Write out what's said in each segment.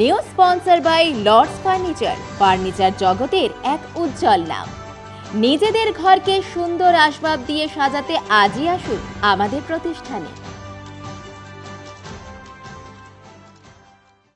New sponsor by Lords furniture. Furniture জগতের এক উজ্জ্বল নাম। নিজেদের ঘরকে সুন্দর আসবাব দিয়ে সাজাতে আজই আসুন আমাদের প্রতিষ্ঠানে।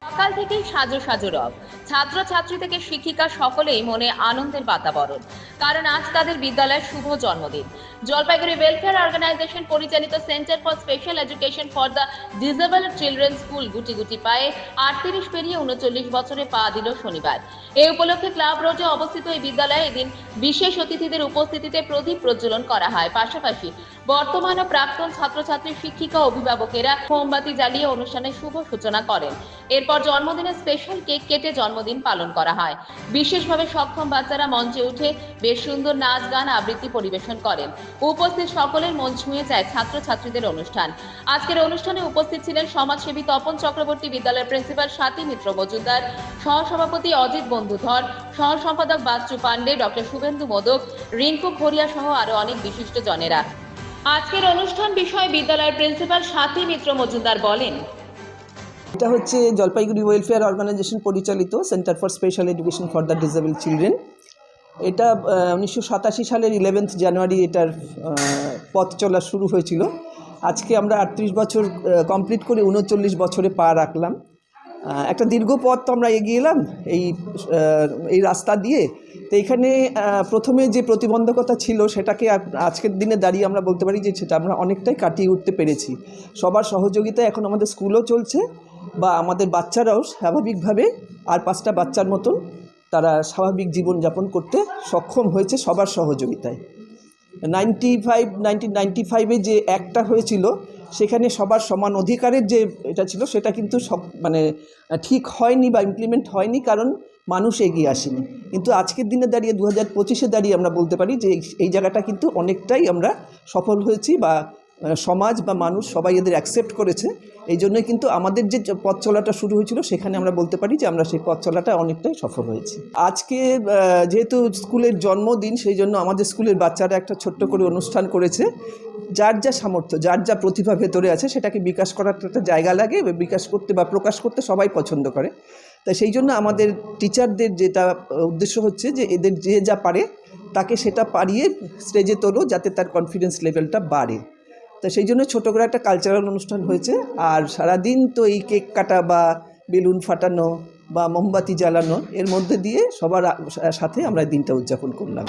সকাল থেকেই সাজো সাজো রব। ছাত্র ছাত্রী থেকে শিক্ষিকা সকলেই মনে আনন্দের বাতাবরণ। কারণ আজ তাদের বিদ্যালয়ের শুভ জন্মদিন। জলপাইগুড়ি ওয়েলফেয়ার অর্গানাইজেশন পরিচালিত centre for special education for the disable children school গুটি গুটি পায়ে আটত্রিশ পেরিয়ে উনচল্লিশ বছরে পা দিল শনিবার। এই উপলক্ষে ক্লাব রোডে অবস্থিত এই বিদ্যালয়ে এদিন বিশেষ অতিথিদের উপস্থিতিতে প্রদীপ প্রজ্বলন করা হয়। পাশাপাশি বর্তমান ও প্রাক্তন ছাত্রছাত্রী, শিক্ষিকা অভিভাবকেরা মোমবাতি জ্বালিয়ে অনুষ্ঠানের শুভ সূচনা করেন। এরপর জন্মদিনে স্পেশাল কেক কেটে জন্মদিন পালন করা হয়। বিশেষভাবে সক্ষম বাচ্চারা মঞ্চে উঠে বেশ সুন্দর নাচ গান আবৃত্তি পরিবেশন করেন। উপস্থিত সকলের মন ছুঁয়ে যায় ছাত্রছাত্রীদের অনুষ্ঠান। আজকের অনুষ্ঠানে উপস্থিত ছিলেন সমাজসেবী তপন চক্রবর্তী বিদ্যালয়ের প্রিন্সিপাল স্বাতী মিত্র মজুমদার, সহসভাপতি অজিত বন্ধুধর সহ সম্পাদক বাচ্চু পান্ডে ডক্টর শুভেন্দু মোদক, রিঙ্কু খড়িয়া সহ আরও অনেক বিশিষ্ট জনেরা। আজকের অনুষ্ঠান বিষয়ে বিদ্যালয়ের প্রিন্সিপাল স্বাতী মিত্র মজুমদার বলেন, এটা হচ্ছে জলপাইগুড়ি ওয়েলফেয়ার অর্গানাইজেশন পরিচালিত centre for special education for the disable children এটা উনিশশো সাতাশি সালের ইলেভেন্থ জানুয়ারি এটার পথ চলা শুরু হয়েছিল। আজকে আমরা আটত্রিশ বছর কমপ্লিট করে উনচল্লিশ বছরে পা রাখলাম। একটা দীর্ঘ পথ তো আমরা এগিয়ে এলাম এই এই রাস্তা দিয়ে। তো এখানে প্রথমে যে প্রতিবন্ধকতা ছিল সেটাকে আজকের দিনে দাঁড়িয়ে আমরা বলতে পারি যে সেটা আমরা অনেকটাই কাটিয়ে উঠতে পেরেছি। সবার সহযোগিতায় এখন আমাদের স্কুলও চলছে বা আমাদের বাচ্চারাও স্বাভাবিকভাবে আর পাঁচটা বাচ্চার মতন তারা স্বাভাবিক জীবনযাপন করতে সক্ষম হয়েছে সবার সহযোগিতায়। নাইনটি ফাইভ নাইনটিন নাইনটি ফাইভে যে একটা হয়েছিল, সেখানে সবার সমান অধিকারের যে এটা ছিল, সেটা কিন্তু সব মানে ঠিক হয়নি বা ইমপ্লিমেন্ট হয়নি কারণ মানুষ এগিয়ে আসেনি। কিন্তু আজকের দিনে দাঁড়িয়ে দু হাজার পঁচিশে দাঁড়িয়ে আমরা বলতে পারি যে এই- জায়গাটা কিন্তু অনেকটাই আমরা সফল হয়েছি বা সমাজ বা মানুষ সবাই এদের অ্যাকসেপ্ট করেছে। এই জন্যই কিন্তু আমাদের যে পথ চলাটা শুরু হয়েছিল, সেখানে আমরা বলতে পারি যে আমরা সেই পথ চলাটা অনেকটাই সফল হয়েছি। আজকে যেহেতু স্কুলের জন্মদিন, সেই জন্য আমাদের স্কুলের বাচ্চারা একটা ছোট্ট করে অনুষ্ঠান করেছে। যার যা সামর্থ্য, যার যা প্রতিভা ভেতরে আছে, সেটাকে বিকাশ করার একটা জায়গা লাগে বিকাশ করতে বা প্রকাশ করতে সবাই পছন্দ করে। তাই সেই জন্য আমাদের টিচারদের যেটা উদ্দেশ্য হচ্ছে যে এদের যে যা পারে, তাকে সেটা পারিয়ে স্টেজে তোলো, যাতে তার কনফিডেন্স লেভেলটা বাড়ে। তা সেই জন্য ছোটো করে একটা কালচারাল অনুষ্ঠান হয়েছে। আর সারাদিন তো এই কেক কাটা বা বেলুন ফাটানো বা মোমবাতি জ্বালানো, এর মধ্যে দিয়ে সবার সাথে আমরা দিনটা উদযাপন করলাম।